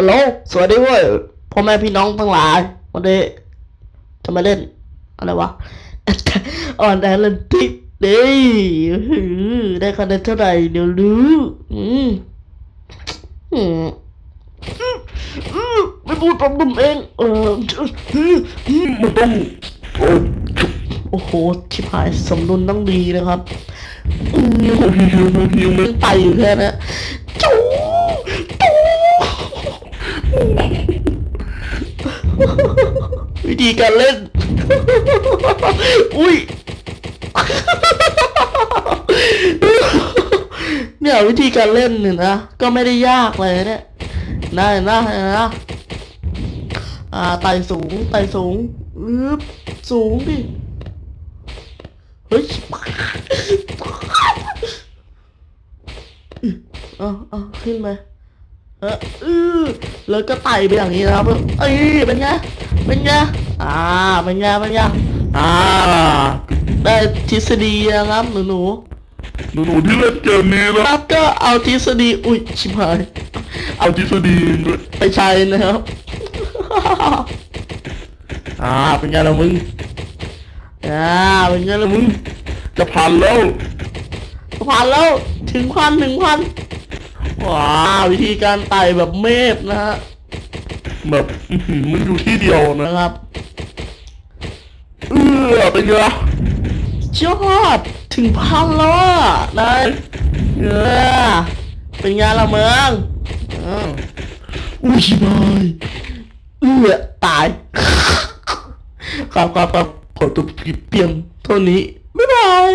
ฮัลโหล สวัสดีเว้ย พ่อแม่พี่น้องทั้งหลาย วันนี้จะมาเล่น อะไรวะออนแอร์แลนติกเด้ได้คะแนนเท่าไหร่เดี๋ยวรู้อืมอืมอืมไม่พูดตามผมเอง เออไม่ต้องโอ้โห ชิบหายสมดุลต้องดีนะครับอืมมันไปอยู่แค่นั้จูจู วิธีการเล่น อุ้ย เนี่ยวิธีการเล่นเนี่ยนะ ก็ไม่ได้ยากเลยเนี่ยนะนะนะอ่าไต่สูงไต่สูงอึ๊บสูงดิ เฮ้ยอาเอาขึ้นไป เอออือแล้วก็ไต่ไปอย่างนี้นะครับเอ้ยเป็นไงเป็นไงอ่าเป็นไงเป็นไงอ่าได้ทฤษฎีนะครับหนูหนูหนูๆที่เล่นเกมนี้ๆคนะรับก็เอาทฤษฎีอุ้ยชิบหายเอาทฤษฎีด้วยไปใช้นะครับ อ่าเป็นไงล่ะมึงอ่าเป็นไงล่ะมึงจะพันแล้วพันแล้วถึงพันถึงพัน ว้าววิธีการไต่แบบเมฟนะฮะแบบอื้อหือมันอยู่ที่เดียวนะนะครับเออเป็นไงยอดถึงพันแล้วอะนายเออเป็นไงล่ะเมืองเอออุ้ยชิบายเอื้อตายครับครับครับขอตัวเพียงเท่านี้บ๊ายบาย